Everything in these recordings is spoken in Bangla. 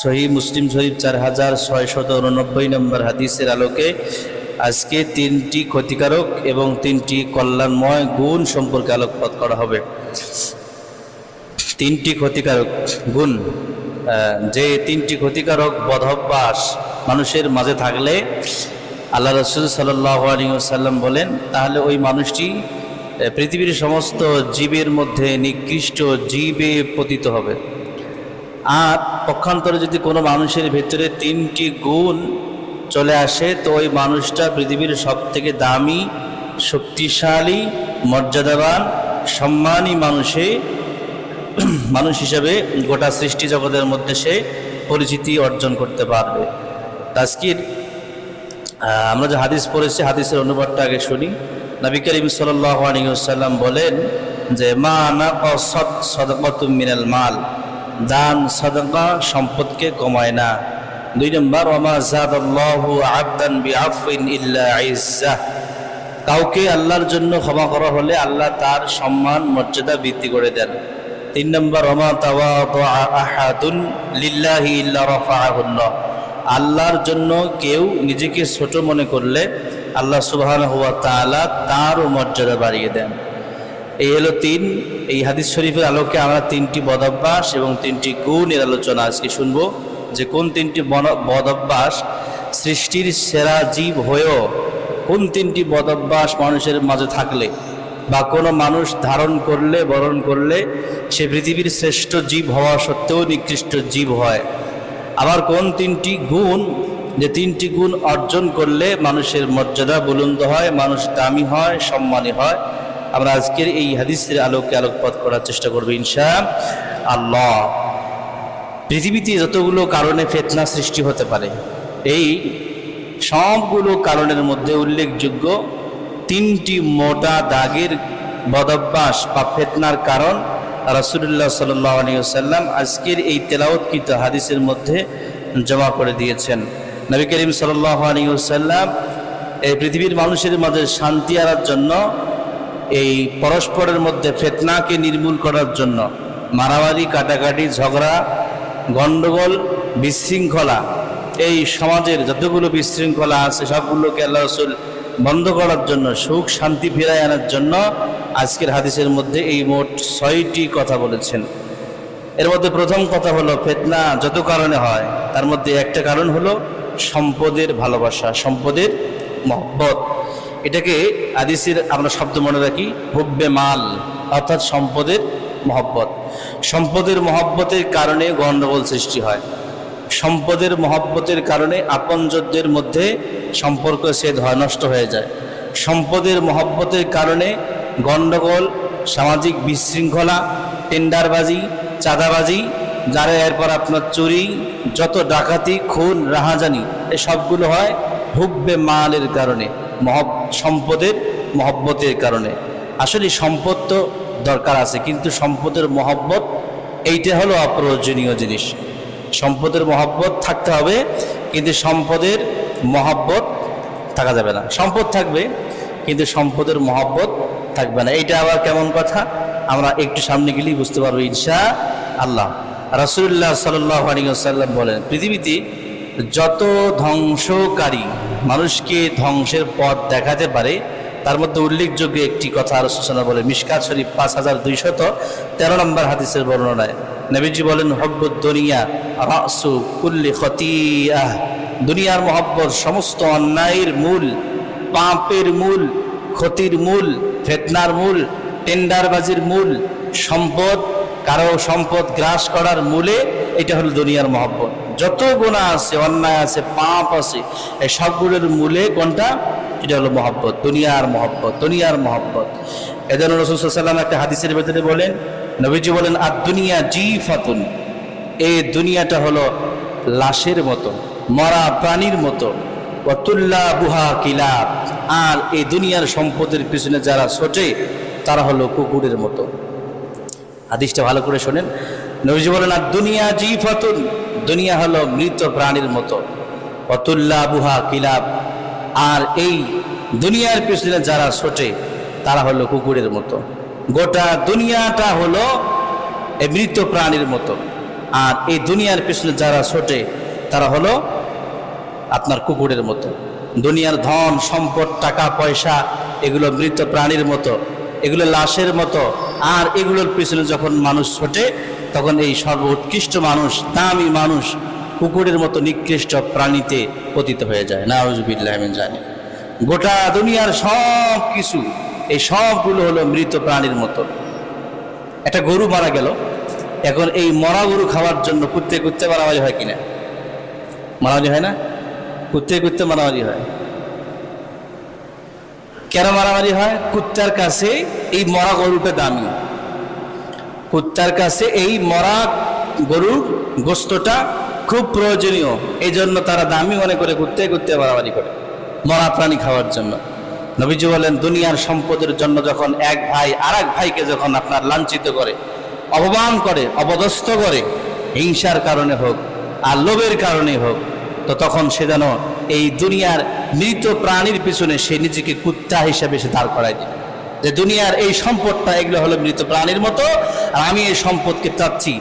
সহি মুসলিম শরীফ চার হাজার ছয়শত উননব্বই নম্বর হাদিসের আলোকে আজকে তিনটি ক্ষতিকারক এবং তিনটি কল্যাণময় গুণ সম্পর্কে আলোকপাত করা হবে। তিনটি ক্ষতিকারক গুণ যে তিনটি ক্ষতিকারক বদভ্যাস মানুষের মাঝে থাকলে আল্লাহ রসুল সাল্লাহ আলিয়াল্লাম বলেন, তাহলে ওই মানুষটি পৃথিবীর সমস্ত জীবের মধ্যে নিকৃষ্ট জীবে পতিত হবে। আর পক্ষান্তরে যদি কোনো মানুষের ভেতরে তিনটি গুণ চলে আসে, তো ওই মানুষটা পৃথিবীর সব থেকে দামি, শক্তিশালী, মর্যাদাবান, সম্মানী মানুষে, মানুষ হিসেবে গোটা সৃষ্টি জগতের মধ্যে সে পরিচিতি অর্জন করতে পারবে। তাজকির আমরা যে হাদিস পড়েছি, হাদিসের অনুবাদটা আগে শুনি। নবী করিম সাল্লাম বলেন যে, মা না অসৎ সদকতুম মিনাল মাল। দান, সদকা, সম্পদকে কমায় না। দুই নম্বর, ওমা জাদাল্লাহু আবদান বিআফইন ইল্লা কাউকে আল্লাহর জন্য ক্ষমা করা হলে আল্লাহ তার সম্মান, মর্যাদা বৃদ্ধি করে দেন। তিন নম্বর, ওমা তাওয়াদা আহাদুন লিল্লাহি আল্লাহর জন্য কেউ নিজেকে ছোট মনে করলে আল্লাহ সুবহানাহু ওয়া তাআলা তারও মর্যাদা বাড়িয়ে দেন। এই হলো তিন, এই হাদিস শরীফের আলোকে আমরা তিনটি বদভ্যাস এবং তিনটি গুণের আলোচনা আজকে শুনব। যে কোন তিনটি বদভ্যাস সৃষ্টির সেরা জীব হয়েও কোন তিনটি বদভ্যাস মানুষের মাঝে থাকলে বা কোনো মানুষ ধারণ করলে, বরণ করলে সে পৃথিবীর শ্রেষ্ঠ জীব হওয়া সত্ত্বেও নিকৃষ্ট জীব হয়। আবার কোন তিনটি গুণ, যে তিনটি গুণ অর্জন করলে মানুষের মর্যাদা বুলন্দ হয়, মানুষ দামি হয়, সম্মানী হয় আমরা আজকের এই হাদিসের আলোকে আলোকপাত করার চেষ্টা করব ইনশা আল্লাহ। পৃথিবীতে যতগুলো কারণে ফেতনা সৃষ্টি হতে পারে, এই সবগুলো কারণের মধ্যে উল্লেখযোগ্য তিনটি মোটা দাগের বদভ্যাস বা ফেতনার কারণ রাসুলুল্লাহ সাল্লাম আজকের এই তেলাওৎকৃত হাদিসের মধ্যে জমা করে দিয়েছেন। নবী করিম সাল্লাম এই পৃথিবীর মানুষের মাঝে শান্তি আনার জন্য এই পরস্পরের মধ্যে ফেতনাকে নির্মূল করার জন্য মারামারি, কাটাকাটি, ঝগড়া গণ্ডগোল বিশৃঙ্খলা, এই সমাজের যতগুলো বিশৃঙ্খলা আছে, সবগুলোকে আল্লাহ রসুল বন্ধ করার জন্য, সুখ, শান্তি ফিরায় আনার জন্য আজকের হাদিসের মধ্যে এই মোট ছয়টি কথা বলেছেন। এর মধ্যে প্রথম কথা হলো, ফেতনা যত কারণে হয়, তার মধ্যে একটা কারণ হলো সম্পদের ভালোবাসা, সম্পদের মহব্বত। এটাকে আদিসের আমরা শব্দ মনে রাখি, হুব্বে মাল, অর্থাৎ সম্পদের মহব্বত। সম্পদের মহব্বতের কারণে গণ্ডগোল সৃষ্টি হয়। সম্পদের মহব্বতের কারণে আপনজনদের মধ্যে সম্পর্ক ছেদ হয়, নষ্ট হয়ে যায়। সম্পদের মহব্বতের কারণে গণ্ডগোল সামাজিক বিশৃঙ্খলা, টেন্ডারবাজি, চাঁদাবাজি, যারা এরপর আপনার চুরি, যত ডাকাতি, খুন, রাহাজানি, এ সবগুলো হয় হুব্বে মালের কারণে। মহব, সম্পদের মহব্বতের কারণে। আসলে সম্পদ তো দরকার আছে, কিন্তু সম্পদের মহব্বত, এইটা হলো অপ্রয়োজনীয় জিনিস। সম্পদের মহব্বত থাকতে হবে, কিন্তু সম্পদের মহব্বত থাকা যাবে না। সম্পদ থাকবে, কিন্তু সম্পদের মহব্বত থাকবে না। এইটা আবার কেমন কথা? আমরা একটু সামনে গেলেই বুঝতে পারব, ইনশা আল্লাহ। রাসুল্লাহ সাল্লাম বলেন, পৃথিবীতে যত ধ্বংসকারী মানুষকে ধ্বংসের পথ দেখাতে পারে, তার মধ্যে উল্লেখযোগ্য একটি কথা আর সূচনা বলে মিসকাত শরীফ পাঁচ হাজার দুইশত তেরো নম্বর হাদিসের বর্ণনায় নবীজি বলেন হব্বত দুনিয়া রাসু কুল্লি দুনিয়ার মহব্বত সমস্ত অন্যায়ের মূল, পাপের মূল, ক্ষতির মূল, ফেতনার মূল, টেন্ডারবাজির মূল, সম্পদ, কারও সম্পদ গ্রাস করার মূলে এটা হলো দুনিয়ার মহব্বত। যত গুণা আছে, অন্যায় আছে, পাপ আছে, এই সবগুলোর মূলে কোনটা? এটা হলো মহব্বত, দুনিয়ার মহব্বত দুনিয়ার মহব্বত। এজন্য রসুল সাল্লাম একটা হাদিসের ভেতরে বলেন, নবীজি বলেন আর দুনিয়া জি ফাতুন এই দুনিয়াটা হলো লাশের মতো, মরা প্রাণীর মতো। অতুল্লা বুহা কিলাব। আর এই দুনিয়ার সম্পদের পিছনে যারা ছোটে, তারা হলো কুকুরের মতো। হাদিসটা ভালো করে শোনেন। নবীজি বলেন আর দুনিয়া জি ফাতুন দুনিয়া হলো মৃত প্রাণীর মতো। অতুল্লা বুহা কিলাব। আর এই দুনিয়ার পিছনে যারা ছোটে, তারা হলো কুকুরের মতো। গোটা দুনিয়াটা হলো এই মৃত প্রাণীর মতো। আর এই দুনিয়ার পিছনে যারা ছোটে, তারা হলো আপনার কুকুরের মতো। দুনিয়ার ধন, সম্পদ, টাকা, পয়সা, এগুলো মৃত প্রাণীর মতো। এগুলো লাশের মতো। আর এগুলোর পিছনে যখন মানুষ ছোটে তখন এই সর্বোৎকৃষ্ট মানুষ, দামি মানুষ, কুকুরের মতো নিকৃষ্ট প্রাণীতে পতিত হয়ে যায়। নাউজবিল্লাহ জানি গোটা দুনিয়ার সব কিছু এই সবগুলো হলো মৃত প্রাণীর মতো। একটা গরু মারা গেল। এখন এই মরা গরু খাওয়ার জন্য কুত্তে কুত্তে মারামারি হয় কিনা? মারামারি হয় না? কুত্তে কুত্তে মারামারি হয়। কেন মারামারি হয়? কুত্তার কাছে এই মরা গরুটা দামি। কুত্তার কাছে এই মরা গরুর গোস্তটা খুব প্রয়োজনীয়। এই জন্য তারা দামি মনে করে কুত্তে কুত্তে মারামারি করে, মরা প্রাণী খাওয়ার জন্য। নবীজি বলেন, দুনিয়ার সম্পদের জন্য যখন এক ভাই আর ভাইকে যখন আপনার লাঞ্ছিত করে, অপমান করে, অপদস্থ করে, হিংসার কারণে হোক আর লোভের কারণে হোক, তো তখন সে যেন এই দুনিয়ার মৃত প্রাণীর পিছনে সে নিজেকে কুত্তা হিসাবে সে দাঁড় করায় দিবে যে দুনিয়ার এই সম্পদটা এগুলো হলো মৃত প্রাণীর মতো, আর আমি এই সম্পদকে চাচ্ছি।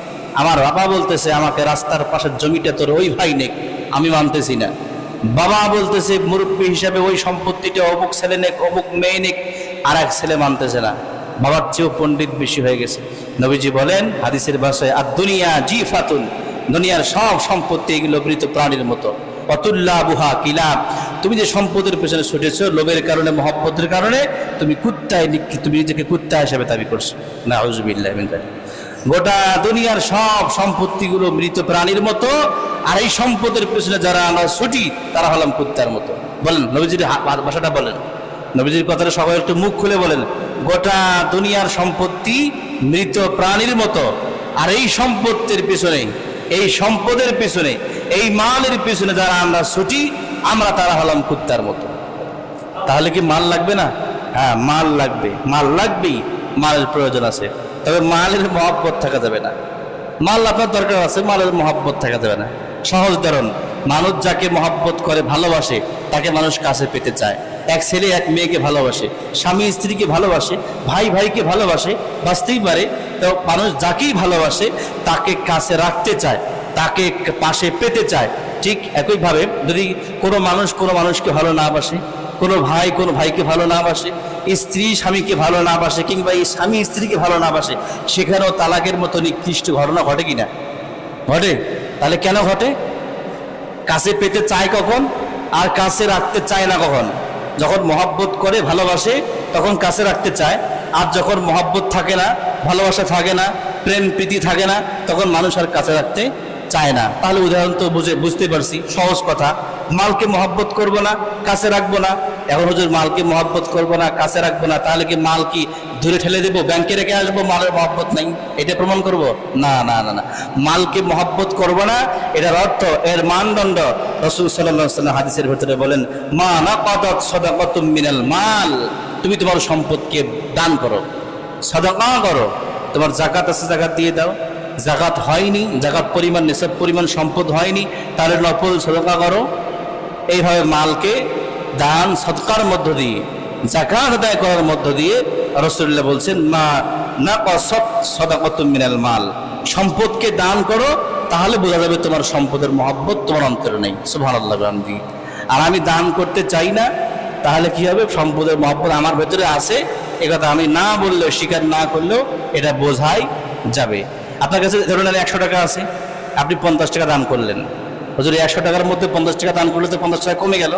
আমার বাবা বলতেছে, আমাকে রাস্তার পাশের জমিটা তোর, ওই ভাই নেক। আমি মানতেছি না। বাবা বলতেছে, মুরব্বী হিসাবে ওই সম্পত্তিটা অমুক ছেলে নেক, অমুক মেয়ে নেক। আর এক ছেলে মানতেছে না। বাবার চেয়েও পণ্ডিত বেশি হয়ে গেছে। নবীজি বলেন, হাদিসের ভাষায় আর দুনিয়া জি ফাতুন দুনিয়ার সব সম্পত্তি এগুলো মৃত প্রাণীর মতো। অতুল্লা বুহা কিলাম তুমি যে সম্পদের পেছনে ছুটেছ, লোভের কারণে, মহব্বতের কারণে, তুমি কুত্তায় তুমি নিজেকে কুত্তা হিসেবে দাবি করছ। না হজুবিল্লাহ গোটা দুনিয়ার সব সম্পত্তিগুলো মৃত প্রাণীর মতো, আর এই সম্পদের পেছনে যারা আমরা ছুটি, তারা হলাম কুত্তার মতো। বলেন, নবীজির ভাষাটা বলেন। নবীজির কথাটা সবাই একটু মুখ খুলে বলেন। গোটা দুনিয়ার সম্পত্তি মৃত প্রাণীর মতো, আর এই সম্পত্তির পেছনে, এই সম্পদের পিছনে এই মালের পিছনে যারা আমরা ছুটি, আমরা তারা হলাম কুত্তার মতো। তাহলে কি মাল লাগবে না? হ্যাঁ মাল লাগবে। মাল লাগবেই, মালের প্রয়োজন আছে। তবে মালের মহব্বত থাকা যাবে না। মাল আপনার দরকার আছে, মালের মহব্বত থাকা যাবে না। সহজ ধরন, মানুষ যাকে মহব্বত করে, ভালোবাসে, তাকে মানুষ কাছে পেতে চায়। এক ছেলে এক মেয়েকে ভালোবাসে, স্বামী স্ত্রীকে ভালোবাসে, ভাই ভাইকে ভালোবাসে, বাঁচতেই পারে। তো মানুষ যাকেই ভালোবাসে, তাকে কাছে রাখতে চায়। তাকে পাশে পেতে চায়। ঠিক একইভাবে যদি কোনো মানুষ কোনো মানুষকে ভালো না বাসে, কোনো ভাই কোনো ভাইকে ভালো না বাসে, স্ত্রী স্বামীকে ভালো না বাসে কিংবা এই স্বামী স্ত্রীকে ভালো না বাসে, সেখানেও তালাকের মতো নিকৃষ্ট ঘটনা ঘটে কিনা? ঘটে। তাহলে কেন ঘটে? কাছে পেতে চায় কখন আর কাছে রাখতে চায় না কখন? যখন মহব্বত করে, ভালোবাসে, তখন কাছে রাখতে চায়। আর যখন মহাব্বত থাকে না, ভালোবাসা থাকে না প্রেম প্রীতি থাকে না, তখন মানুষ আর কাছে রাখতে চায় না। তাহলে উদাহরণ তো বুঝে বুঝতে পারছি, সহজ কথা। মালকে মহব্বত করব না, কাছে রাখব না। এখন হুজুর, মালকে মহব্বত করব না, কাছে রাখব না, তাহলে কি মাল কি দূরে ঠেলে দেবো? ব্যাংকে রেখে আসব, মালের মহব্বত নাই? এটা প্রমাণ করব? না না না না। মালকে মহব্বত করব না, এটার অর্থ, এর মানদণ্ড রসুল সাল্লাহ হাদিসের ভেতরে বলেন, মা না কদত সদাকতুম মিনাল মাল। তুমি তোমার সম্পদকে দান করো, সদাকা করো। তোমার জাকাত আছে জাকাত দিয়ে দাও। জাকাত হয়নি, জাকাত পরিমাণ, নিসব পরিমাণ, সম্পদ হয়নি তাহলে নফল সদকা করো। এইভাবে মালকে দান, সৎকার মধ্য দিয়ে, জাকাত আদায় করার মধ্য দিয়ে রসুল্লাহ বলছেন, মা না কসত সদাকত মিনাল মাল। সম্পদকে দান করো, তাহলে বোঝা যাবে তোমার সম্পদের মহব্বত তোমার অন্তরে নেই। সুভান আল্লাহ গান্ধী আর আমি দান করতে চাই না, তাহলে কি হবে? সম্পদের মহব্বত আমার ভেতরে আছে। এ কথা আমি না বললেও, স্বীকার না করলেও এটা বোঝাই যাবে। আপনার কাছে ধরুন আমি একশো টাকা আছে, আপনি পঞ্চাশ টাকা দান করলেন। হুজুর একশো টাকার মধ্যে পঞ্চাশ টাকা দান করলে তো পঞ্চাশ টাকা কমে গেল।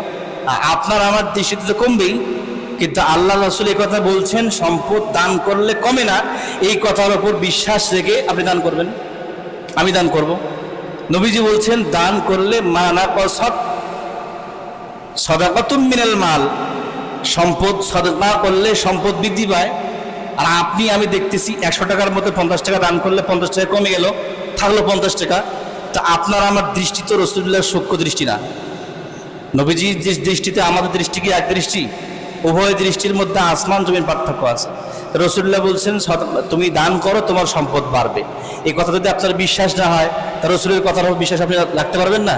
আপনার আমার দৃষ্টিতে তো কমবেই, কিন্তু আল্লাহ রসুল এই কথা বলছেন, সম্পদ দান করলে কমে না। এই কথার ওপর বিশ্বাস রেখে আপনি দান করবেন। আমি দান করব। নবীজি বলছেন, দান করলে মা না সৎ সদাকতুম মিনাল মাল। সম্পদ সদকা করলে সম্পদ বৃদ্ধি পায়। আর আপনি, আমি দেখতেছি একশো টাকার মধ্যে পঞ্চাশ টাকা দান করলে পঞ্চাশ টাকা কমে গেল, থাকল পঞ্চাশ টাকা। তা আপনার আমার দৃষ্টি তো রসুল্লাহর সূক্ষ্ম দৃষ্টি না। নবীজির যে দৃষ্টিতে আমাদের দৃষ্টি কি এক দৃষ্টি? উভয় দৃষ্টির মধ্যে আসমান, জমির পার্থক্য আছে। রসুল্লাহ বলছেন তুমি দান করো, তোমার সম্পদ বাড়বে। এই কথা যদি আপনার বিশ্বাস না হয়, তা রসুলের কথার বিশ্বাস আপনি রাখতে পারবেন না?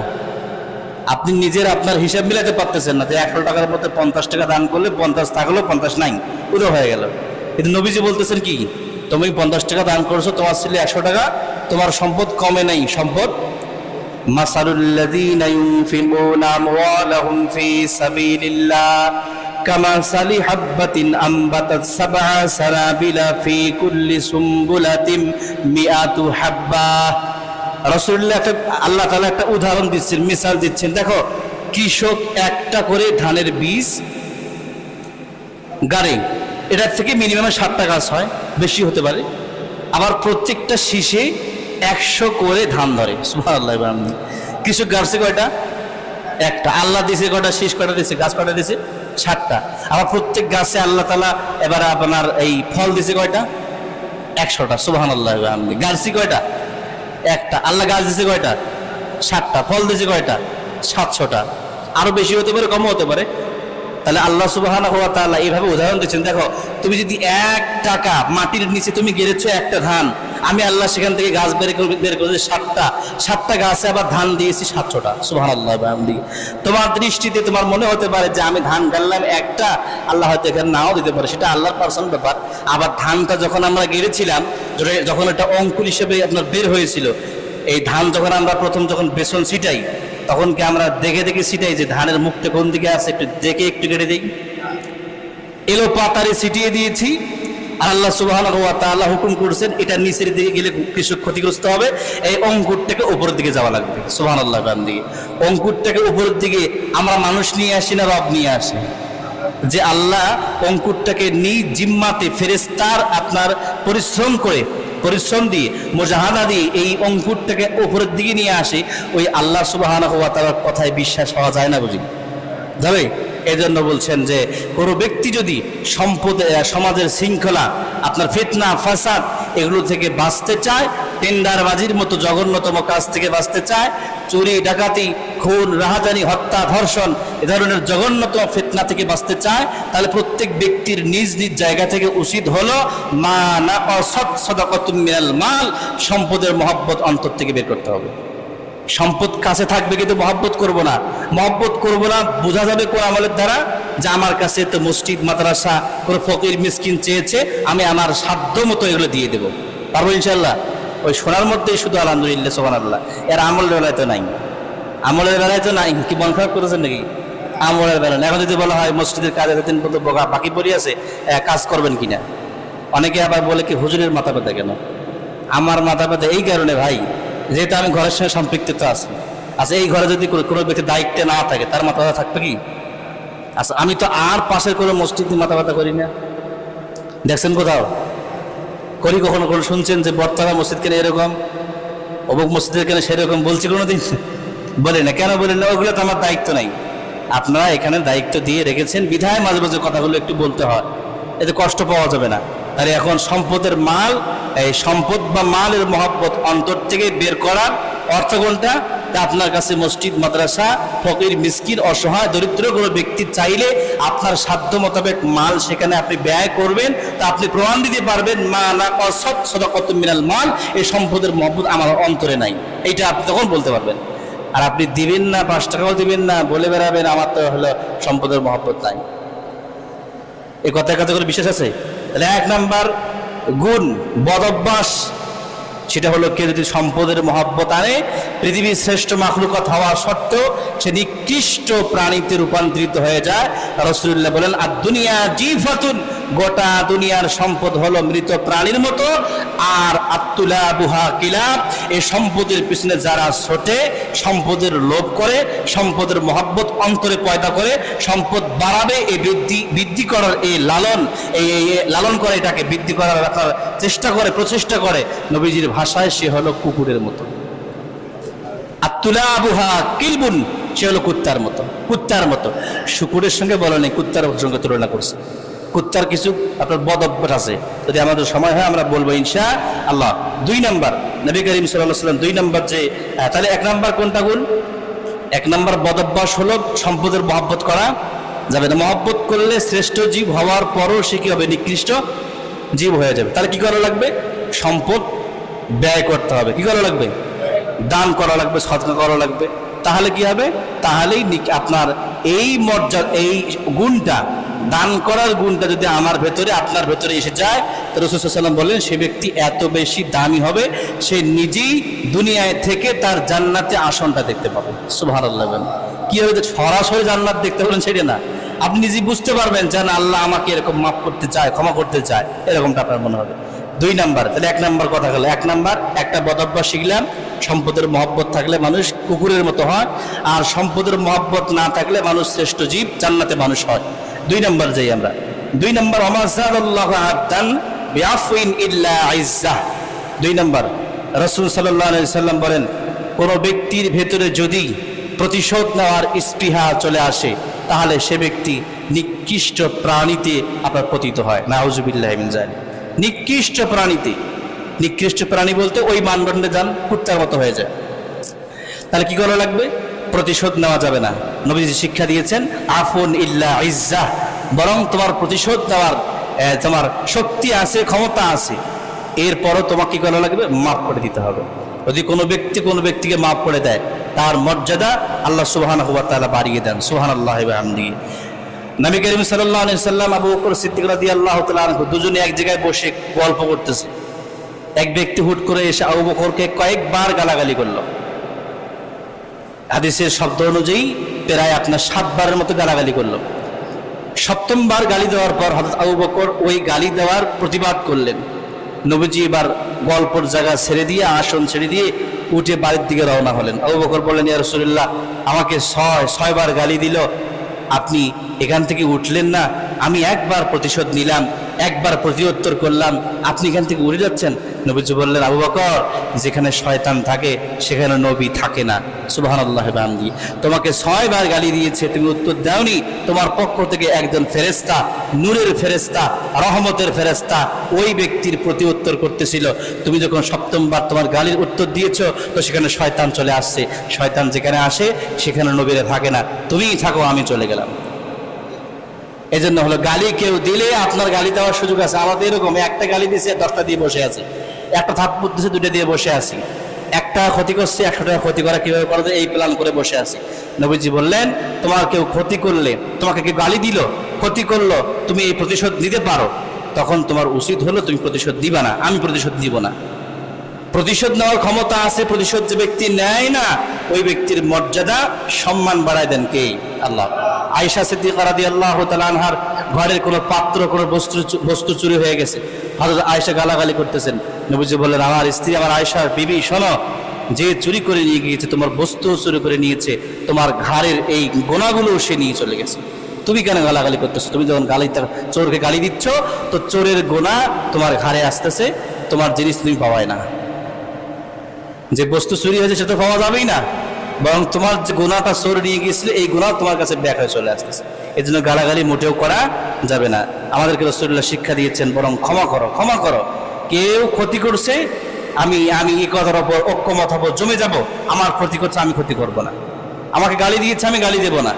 আপনি নিজের আপনার হিসাব মিলাতে পারতেছেন না যে একশো টাকার মধ্যে পঞ্চাশ টাকা দান করলে পঞ্চাশ থাকল, পঞ্চাশ নাই পুরো হয়ে গেল। কিন্তু নবীজি বলতেছেন কি, তুমি পঞ্চাশ টাকা দান করছ, তোমার ছেলে একশো টাকা, তোমার সম্পদ কমে নাই, সম্পদ? হাব্বা। আল্লাহ একটা উদাহরণ দিচ্ছেন, মিসাল দিচ্ছেন। দেখো, কৃষক একটা করে ধানের বীজ গাড়ি এটার থেকে মিনিমাম ষাটটা গাছ হয়, বেশি হতে পারে। আবার প্রত্যেকটা শীষে একশো করে ধান ধরে। সুবহানাল্লাহ কৃষক গাছছে কয়টা? একটা। আল্লাহ দিছে কয়টা? শীষ কয়টা দিছে? গাছ কয়টা দিছে? ষাটটা আবার প্রত্যেক গাছে আল্লাহ তালা এবার আপনার এই ফল দিছে কয়টা? একশোটা। সুবাহান আল্লাহ গাছছি কয়টা? একটা। আল্লাহ গাছ দিছে কয়টা? সাতটা। ফল দিছে কয়টা? সাতশোটা। আরও বেশি হতে পারে, কমও হতে পারে। তাহলে আল্লাহ তাআলা এইভাবে উদাহরণ দিচ্ছেন, দেখো, তুমি যদি এক টাকা মাটির নিচে তুমি গেড়েছো একটা ধান, আমি আল্লাহ সেখান থেকে গাছ বের করে, বের করেছি সাতটা সাতটা গাছে আবার ধান দিয়েছি সাতশোটা সুবাহান আল্লাহ তোমার দৃষ্টিতে তোমার মনে হতে পারে যে আমি ধান গাড়লাম একটা, আল্লাহ হয়তো এখানে নাও দিতে পারে, সেটা আল্লাহর পার্সোনাল ব্যাপার। আবার ধানটা যখন আমরা গেড়েছিলাম যখন- এটা অঙ্কুর হিসেবে আপনার বের হয়েছিল, এই ধান যখন আমরা প্রথম যখন বেসন ছিটাই তখন কি আমরা দেখে দেখে ছিটাই যে ধানের মুখটা কোন দিকে আছে একটু দেখে একটু কেটে দিই? এলো পাতারে ছিটিয়ে দিয়েছি। আর আল্লাহ ওয়া হুকুম করছেন, এটা নিচের দিকে গেলে কৃষক ক্ষতিগ্রস্ত হবে। এই অঙ্কুরটাকে উপরের দিকে যাওয়া লাগবে। সুবহানাল্লাহ বান দিকে অঙ্কুরটাকে উপরের দিকে আমরা মানুষ নিয়ে আসি না, রব নিয়ে আসি? যে আল্লাহ অঙ্কুরটাকে নিজ জিম্মাতে ফেরেস্তার আপনার পরিশ্রম করে পরিশ্রম দিয়ে মোজাহাদা দিয়ে এই অঙ্কুর থেকে ওপরের দিকে নিয়ে আসে, ওই আল্লাহ সুবাহ হওয়া তার কথায় বিশ্বাস হওয়া যায় না বুঝি? যাবে এজন্য জন্য বলছেন যে, কোনো ব্যক্তি যদি সম্পদ সমাজের শৃঙ্খলা, আপনার ফিতনা, ফাসাদ, এগুলো থেকে বাঁচতে চায়, টেন্ডারবাজির মতো জঘন্যতম কাজ থেকে বাঁচতে চায় চুরি, ডাকাতি, খুন, রাহাজানি, হত্যা, ধর্ষণ এ ধরনের জঘন্যতম ফিতনা থেকে বাঁচতে চায়, তাহলে প্রত্যেক ব্যক্তির নিজ নিজ জায়গা থেকে উচিত হলো মা না অসৎ সদাকতুম মিনাল মাল, সম্পদের মহব্বত অন্তর থেকে বের করতে হবে। সম্পদ কাছে থাকবে কিন্তু মহব্বত করব না। মহব্বত করব না বোঝা যাবে কোন আমলের দ্বারা? যে আমার কাছে তো মসজিদ, মাদ্রাসা, কোনো ফকির, মিসকিন চেয়েছে, আমি আমার সাধ্য মতো এগুলো দিয়ে দেবো। পারব ইনশাল্লাহ ওই সোনার মধ্যেই শুধু আলহামদুলিল্লাহ সোহান আল্লাহ এর আমলের বেলায় তো নাই। আমলের বেলায় তো নাই। কি মন খারাপ করেছেন নাকি? আমলের বেলা। এখন যদি বলা হয় মসজিদের কাজে দিন পর্যন্ত বগা- বাকি পড়ে আছে কাজ করবেন কিনা? অনেকে আবার বলে কি, হুজুরের মাথা ব্যথা কেন? আমার মাথা ব্যথা এই কারণে ভাই, যেহেতু আমি ঘরের সঙ্গে সম্পৃক্ত আছি। আচ্ছা এই ঘরে যদি কোনো ব্যক্তি দায়িত্বে না থাকে, তার মাথা ব্যথা থাকবে কি? আচ্ছা আমি তো আর পাশের কোনো মসজিদ মাথা ব্যথা করি না। দেখছেন কোথাও? করি কখনো কোনো শুনছেন যে বর্তমান মসজিদ কেন এরকম? অমুক মসজিদের কেন সেরকম বলছি কোনো দিন বলে না। কেন বলেন না? ওগুলো তো আমার দায়িত্ব নাই। আপনারা এখানে দায়িত্ব দিয়ে রেখেছেন। বিধায় মাঝে মাঝে কথাগুলো একটু বলতে হয়। এতে কষ্ট পাওয়া যাবে না। তাহলে এখন সম্পদের মাল, এই সম্পদ বা মালের মহব্বত অন্তর থেকে বের করার অর্থ কোনটা? আপনার কাছে মসজিদ, মাদ্রাসা, ফকির, মিসকিন, অসহায় দরিদ্র কোনো ব্যক্তি চাইলে আপনার সাধ্য মোতাবেক মাল সেখানে আপনি ব্যয় করবেন, তা আপনি প্রমাণ দিতে পারবেন, মা না অসৎ সদকত মিনাল মাল এই সম্পদের মহব্বত আমার অন্তরে নাই। এইটা আপনি তখন বলতে পারবেন। আর আপনি দিবেন না, পাঁচ টাকাও দিবেন না, বলে বেড়াবেন, আমার তো হলো সম্পদের মহব্বত নাই। এই কথার কাছে করে বিশ্বাস আছে? তাহলে এক নাম্বার গুণ, বদ অভ্যাস। সেটা হলো কেউ যদি সম্পদের মহাব্বত আনে, পৃথিবীর শ্রেষ্ঠ মাখলুকত হওয়া সত্ত্বেও সে নিকৃষ্ট প্রাণীতে রূপান্তরিত হয়ে যায়। রসুল্লাহ বলেন, আর দুনিয়া জিফাতুন, গোটা দুনিয়ার সম্পদ হলো মৃত প্রাণীর মতো। আর আত্তুলা বুহা কিলাব, এই সম্পদের পিছনে যারা ছোটে, সম্পদের লোভ করে, সম্পদের মহাব্বত অন্তরে পয়দা করে, সম্পদ বাড়াবে, এই বৃদ্ধি বৃদ্ধি করার এই লালন এই লালন করে এটাকে বৃদ্ধি করার চেষ্টা করে, প্রচেষ্টা করে নবীজির ভাষায় সে হলো কুকুরের মতো। আত্তুলা আবুহা কিলবুন, সে হলো কুত্তার মতো কুত্তার মতো। শুকুরের সঙ্গে বলা নেই, কুত্তার সঙ্গে তুলনা করছে। কুত্তার কিছু আপনার বদ আছে, যদি আমাদের সময় হয় আমরা বলব ইনশা আল্লাহ। দুই নাম্বার, নবী করিম সাল্লাম দুই নাম্বার যে তাহলে এক নাম্বার কোনটা গুণ? এক নাম্বার বদ অভ্যাস হলো সম্পদের মহব্বত করা, যাবে না। মহব্বত করলে শ্রেষ্ঠ জীব হওয়ার পরও সে কি হবে? নিকৃষ্ট জীব হয়ে যাবে। তাহলে কি করা লাগবে? সম্পদ ব্যয় করতে হবে। কি করা লাগবে? দান করা লাগবে সৎকা করা লাগবে। তাহলে কি হবে? তাহলেই আপনার এই মর্যাদা, এই গুণটা, দান করার গুণটা যদি আমার ভেতরে, আপনার ভেতরে এসে যায়, তো রসুলাম বললেন, সে ব্যক্তি এত বেশি দামি হবে, সে নিজেই দুনিয়ায় থেকে তার জান্নাতে আসনটা দেখতে পাবে। সুভার আল্লাহ কি হবে সরাসরি জান্নাত দেখতে পাবেন সেটা না। আপনি নিজে বুঝতে পারবেন যে আল্লাহ আমাকে এরকম মাফ করতে চায়, ক্ষমা করতে চায়, এরকমটা আপনার মনে হবে। দুই নাম্বার, তাহলে এক নাম্বার কথা গেল। এক নাম্বার, একটা বদভ্যাস শিখলাম, সম্পদের মহব্বত থাকলে মানুষ কুকুরের মতো হয়, আর সম্পদের মহব্বত না থাকলে মানুষ শ্রেষ্ঠ জীব, জান্নাতে মানুষ হয়। দুই নাম্বার যাই আমরা। দুই নাম্বার দুই নাম্বার, রসুল সাল্লাম বলেন, কোনো ব্যক্তির ভেতরে যদি প্রতিশোধ নেওয়ার স্পৃহা চলে আসে, তাহলে সে ব্যক্তি নিকৃষ্ট প্রাণীতে আপনার পতিত হয়। নাউজুবিল্লাহ জানি নিকৃষ্ট প্রাণীতে। নিকৃষ্ট প্রাণী বলতে ওই মানদণ্ডে যান, কুত্তার মতো হয়ে যায়। তাহলে কি করা লাগবে? প্রতিশোধ নেওয়া যাবে না। নবীজি শিক্ষা দিয়েছেন, আফুন ইল্লা ইজ্জা বরং তোমার প্রতিশোধ নেওয়ার তোমার শক্তি আছে, ক্ষমতা আছে। এরপরও তোমাকে কি করা লাগবে? মাফ করে দিতে হবে। যদি কোনো ব্যক্তি কোনো ব্যক্তিকে মাফ করে দেয়, তার মর্যাদা আল্লাহ সুবহান হুয়া তালা বাড়িয়ে দেন। সুবহান আল্লাহ আমদি নবী করিম সাল্লাম আবু বকর সিদ্দিক রাদিয়াল্লাহু তাআলা আনহু দুজনে এক জায়গায় বসে গল্প করতেছে। এক ব্যক্তি হুট করে এসে আবু বকরকে কয়েকবার গালাগালি করল। হাদিসের শব্দ অনুযায়ী প্রায় আপনার সাতবারের মতো গালাগালি করল। সপ্তমবার গালি দেওয়ার পর হযরত আবু বকর ওই গালি দেওয়ার প্রতিবাদ করলেন। নবীজি এবার গল্পর জায়গা ছেড়ে দিয়ে, আসন ছেড়ে দিয়ে উঠে বাড়ির দিকে রওনা হলেন। আবু বকর বললেন, ইয়া রাসূলুল্লাহ, আমাকে ছয়, ছয়বার গালি দিল আপনি এখান থেকে উঠলেন না আমি একবার প্রতিশোধ নিলাম। একবার প্রতিউত্তর করলাম, আপনি এখান থেকে উড়ে যাচ্ছেন? নবীজি বললেন, আবু বকর, যেখানে শয়তান থাকে, সেখানে নবী থাকে না। সুবাহান আল্লাহ বান্দি তোমাকে ছয়বার গালি দিয়েছে, তুমি উত্তর দাওনি। তোমার পক্ষ থেকে একজন ফেরেস্তা নূরের ফেরেস্তা রহমতের ফেরেস্তা ওই ব্যক্তির প্রতি উত্তর করতেছিল। তুমি যখন সপ্তমবার তোমার গালির উত্তর দিয়েছ, তো সেখানে শয়তান চলে আসছে। শয়তান যেখানে আসে, সেখানে নবীরা থাকে না। তুমিই থাকো, আমি চলে গেলাম। এই জন্য হলো গালি কেউ দিলে আপনার গালি দেওয়ার সুযোগ আছে। আমাদের এরকম একটা গালি দিয়েছে দশটা দিয়ে বসে আছে। একটা থাপ্পড় দিয়েছে দুটো দিয়ে বসে আছি। একটা ক্ষতি করছে, একশো টাকা ক্ষতি করা কীভাবে করা যায়, এই প্ল্যান করে বসে আছি। নবীজি বললেন, তোমার কেউ ক্ষতি করলে, তোমাকে কেউ গালি দিল? ক্ষতি করল, তুমি এই প্রতিশোধ নিতে পারো। তখন তোমার উচিত হলো, তুমি প্রতিশোধ দিবা না। আমি প্রতিশোধ দিব না। প্রতিশোধ নেওয়ার ক্ষমতা আছে, প্রতিশোধ যে ব্যক্তি নেয় না, ওই ব্যক্তির মর্যাদা সম্মান বাড়ায় দেন কে? আল্লাহ। আয়েশা সিদ্দিকা রাদিয়াল্লাহু তাআলা আনহার ঘরের কোনো পাত্র, কোনো বস্তু বস্তু চুরি হয়ে গেছে। হযরত আয়েশা গালাগালি করতেছেন। নবীজি বললেন, আমার স্ত্রী, আমার আয়েশার বিবি, শোনো, যে চুরি করে নিয়ে গিয়েছে, তোমার বস্তু চুরি করে নিয়েছে, তোমার ঘাড়ের এই গোনাগুলো সে নিয়ে চলে গেছে। তুমি কেন গালাগালি করতেছো? তুমি যখন গালি, তার চোরকে গালি দিচ্ছ, তো চোরের গোনা তোমার ঘাড়ে আসতেছে, তোমার জিনিস তুমি পাওয়ায় না। যে বস্তু চুরি হয়েছে, সে তো পাওয়া যাবেই না। বরং তোমার যে গুণাটা সরে নিয়ে গিয়েছিল, এই গুণা তোমার কাছে ব্যাক হয়ে চলে আসতেছে। এই জন্য গালাগালি মোটেও করা যাবে না। আমাদেরকে রসুল্লাহ শিক্ষা দিয়েছেন, বরং ক্ষমা করো ক্ষমা করো। কেউ ক্ষতি করছে, আমি আমি এই কথার ওপর ঐক্যমত হব, জমে যাব। আমার ক্ষতি করছে, আমি ক্ষতি করব না। আমাকে গালি দিয়েছে, আমি গালি দেব না।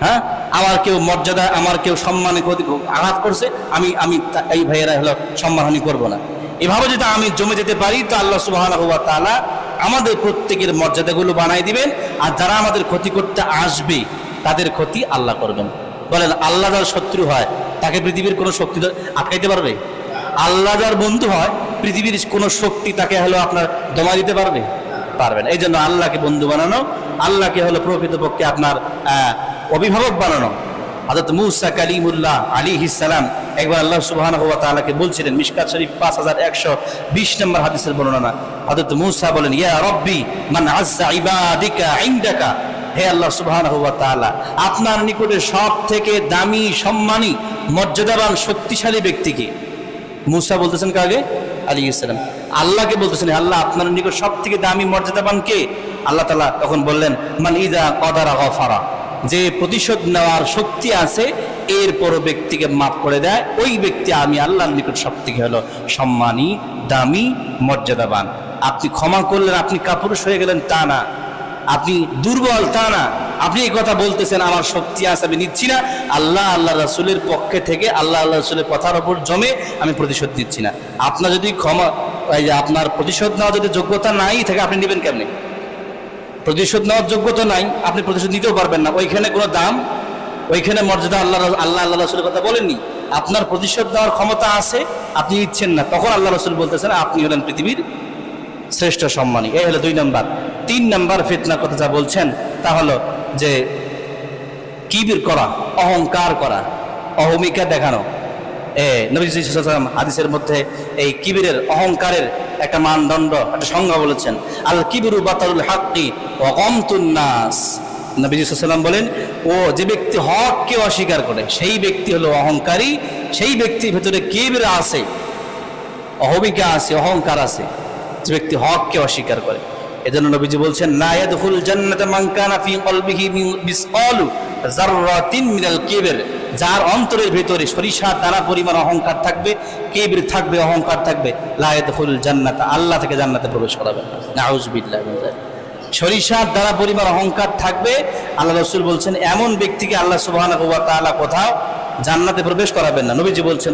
হ্যাঁ? আমার কেউ মর্যাদা, আমার কেউ সম্মানে ক্ষতি আঘাত করছে, আমি আমি এই ভাইয়েরা হলো সম্মানহানি করব না। এভাবে যদি আমি জমে যেতে পারি, তো আল্লাহ সুবাহ তাআলা আমাদের প্রত্যেকের মর্যাদাগুলো বানাই দিবেন, আর যারা আমাদের ক্ষতি করতে আসবে, তাদের ক্ষতি আল্লাহ করবেন। বলেন, আল্লাহ যার শত্রু হয়, তাকে পৃথিবীর কোনো শক্তি আটকাইতে পারবে? আল্লাহ যার বন্ধু হয়, পৃথিবীর কোনো শক্তি তাকে হলো আপনার দমা দিতে পারবে? পারবেন এই জন্য আল্লাহকে বন্ধু বানানো, আল্লাহকে হলো প্রকৃতপক্ষে আপনার অভিভাবক বানানো। হযরত মুসা কালিমুল্লাহ আলী সালাম একবার আল্লাহ সুবহানাহু ওয়া তাআলাকে বলছিলেন, মিশকাত শরীফ 5120 নম্বর হাদিসের বর্ণনা। হযরত মুসা বলেন, ইয়া রব্বি, মান হে আল্লাহ সুবহানাহু ওয়া তাআলা, আপনার নিকটে সব থেকে দামি, সম্মানী, মর্যাদাবান, শক্তিশালী ব্যক্তিকে মুসা বলতেছেন কাকে? আলী ইসলাম আল্লাহকে বলতেছেন আল্লাহ, আপনার নিকট সব থেকে দামি, মর্যাদাবান কে? আল্লাহ তালা তখন বললেন, মান ইদা কদারা গফারা, যে প্রতিশোধ নেওয়ার শক্তি আছে এরপর ব্যক্তিকে মাফ করে দেয়। ওই ব্যক্তি আমি আল্লাহর নিকট সব থেকে হলো সম্মানী, দামি, মর্যাদাবান। আপনি ক্ষমা করলেন, আপনি কাপুরুষ হয়ে গেলেন, তা না। আপনি দুর্বল, তা না। আপনি এই কথা বলতেছেন, আমার শক্তি আছে, আমি নিচ্ছি না। আল্লাহ আল্লাহ রাসুলের পক্ষে থেকে, আল্লাহ আল্লাহ রাসুলের কথার ওপর জমে আমি প্রতিশোধ নিচ্ছি না। আপনার যদি ক্ষমা, এই যে আপনার প্রতিশোধ নেওয়ার যদি যোগ্যতা নাই থাকে আপনি নেবেন কেমনি? প্রতিশোধ নেওয়ার যোগ্যতা নাই, আপনি প্রতিশোধ নিতেও পারবেন না। ওইখানে কোনো দাম ওইখানে মর্যাদা আল্লাহ আল্লাহ আল্লাহ রসুলের কথা বলেননি। আপনার প্রতিশোধ দেওয়ার ক্ষমতা আছে, আপনি ইচ্ছেন না। তখন আল্লাহ রসুল বলতেছেন, আপনি হলেন পৃথিবীর শ্রেষ্ঠ সম্মানী। এই হলো দুই নম্বর। তিন নম্বর ফিতনার কথা যা বলছেন, তা হলো যে কিবির করা, অহংকার করা, অহমিকা দেখানো। এ নবীলাম হাদিসের মধ্যে এই কিবিরের অহংকারের একটা মানদণ্ড, একটা সংজ্ঞা বলেছেন। আল কিবিরু বাতারুল হাক্কি অকমতুন্নাস নবীলাম বলেন, ও যে ব্যক্তি হককে অস্বীকার করে, সেই ব্যক্তি হলো অহংকারী, সেই ব্যক্তির ভেতরে কিবির আছে, অহবিকা আছে, অহংকার আছে, যে ব্যক্তি হককে অস্বীকার করে। এজন্য নবীজি বলছেন, লা ইয়াদখুল জান্নাতা মান কানা ফি কলবিহি মিসকালু যাররাতিন মিনাল কিবর। যার অন্তরের ভিতরে সরিষার দানা পরিমাণ অহংকার থাকবে, কিবর থাকবে, অহংকার থাকবে। লা ইয়াদখুল জান্নাতা, আল্লাহ থেকে জান্নাতে প্রবেশ করাবে নাউজুবিল্লাহ মিন। সরিষার দ্বারা পরিমাণ অহংকার থাকবে। আল্লাহ রসুল বলছেন, এমন ব্যক্তিকে আল্লাহ তাআলা কোথাও জান্নাতে প্রবেশ করাবেন না। নবীজি বলছেন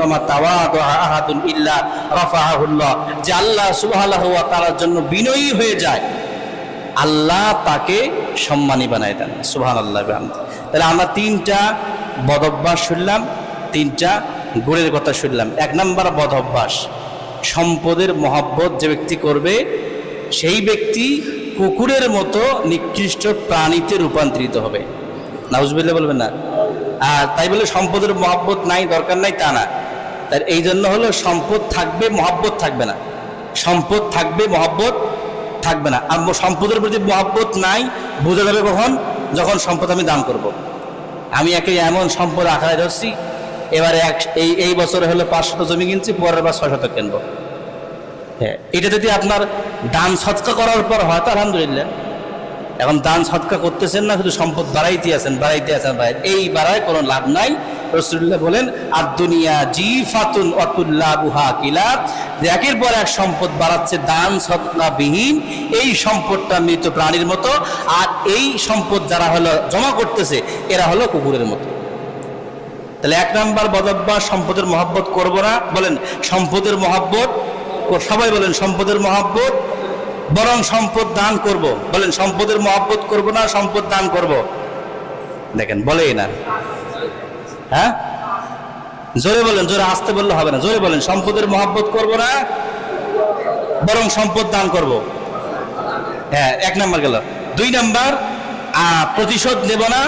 রাফাহুল্লাহ যে আল্লাহ সুবহানাহু ওয়া তাআলার জন্য বিনয়ী হয়ে যায়, আল্লাহ তাকে সম্মানী বানায় দেন। সুবহানাল্লাহ বিহামদি। তাহলে আমরা তিনটা বদভ্যাস শুনলাম, তিনটা গুণের কথা শুনলাম। এক নাম্বার বদভ্যাস সম্পদের মহব্বত যে ব্যক্তি করবে, সেই ব্যক্তি কুকুরের মতো নিকৃষ্ট প্রাণীতে রূপান্তরিত হবে। নাউজবিল্লা বলবেন না। আর তাই বলে সম্পদের মহাব্বত নাই, দরকার নাই, তা না। তার এই জন্য হলো সম্পদ থাকবে, মহাব্বত থাকবে না। সম্পদ থাকবে, মহাব্বত থাকবে না। আর সম্পদের প্রতি মহব্বত নাই, বোঝা যাবে কখন? যখন সম্পদ আমি দান করব। আমি একে এমন সম্পদ আঁকড়ায় ধরছি, এবারে এক এই এই বছরে হলো পাঁচ শত জমি কিনছি, পরের বার ছয় শতক কিনবো। হ্যাঁ এটা যদি আপনার দান সৎকা করার পর হয় তো আলহামদুলিল্লাহ। এখন দান সৎকা করতেছেন না, শুধু সম্পদ বাড়াইতে আছেন বাড়াইতে আছেন বাড়াই এই বাড়ায় কোনো লাভ নাই। রসুল্লাহ বলেন আর দুনিয়া জি ফাতুন অতুল্লাহ যে একের পর এক সম্পদ বাড়াচ্ছে দান সৎকা বিহীন, এই সম্পদটা মৃত প্রাণীর মতো। আর এই সম্পদ যারা হলো জমা করতেছে, এরা হলো কুকুরের মতো। তাহলে এক নাম্বার বদব্বা সম্পদের মহাব্বত করব না। বলেন, সম্পদের মহাব্বত সবাই বলেন সম্পদের মহাব্বত বরং সম্পদ দান করব। বলেন সম্পদের মহাব্বত করব না সম্পদ দান করব। দেখেন বলেই না। হ্যাঁ? জোরে বলেন জোরে আসতে বললে হবে না। জোরে বলেন সম্পদের মহাব্বত করব না বরং সম্পদ দান করব। হ্যাঁ এক নাম্বার গেল। দুই নাম্বার প্রতিশোধ নেব না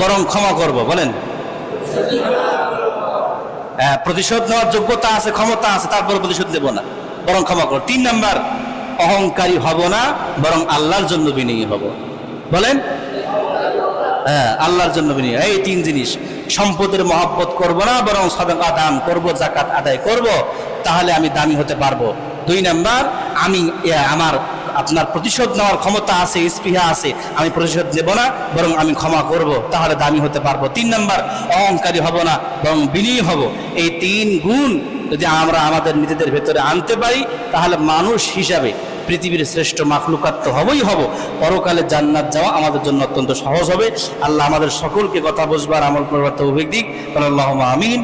বরং ক্ষমা করব। বলেন। হ্যাঁ, প্রতিশোধ নেওয়ার যোগ্যতা আছে ক্ষমতা আছে তারপরে প্রতিশোধ নেব না। বরং ক্ষমা করো। তিন নাম্বার, অহংকারী হব না, বরং আল্লাহর জন্য বিনয়ী হব। বলেন? হ্যাঁ আল্লাহর জন্য বিনয়ী। এই তিন জিনিস, সম্পদের মহাব্বত করব না, বরং সদকা দান করব জাকাত আদায় করব, তাহলে আমি দামি হতে পারব। দুই নাম্বার, আমি আমার, আপনার প্রতিশোধ নেওয়ার ক্ষমতা আছে, স্পৃহা আছে, আমি প্রতিশোধ নেব না, বরং আমি ক্ষমা করব, তাহলে দামি হতে পারব। তিন নাম্বার, অহংকারী হব না, বরং বিনয়ী হব। এই তিন গুণ যদি আমরা আমাদের নিজেদের ভেতরে আনতে পারি, তাহলে মানুষ হিসাবে পৃথিবীর শ্রেষ্ঠ মাখলুকাত তো হবই হব। পরকালে জান্নাত যাওয়া আমাদের জন্য অত্যন্ত সহজ হবে। আল্লাহ আমাদের সকলকে কথা বুঝবার, আমল করবার তো অভিজ্ঞ দিক আল্লাহ আমিন।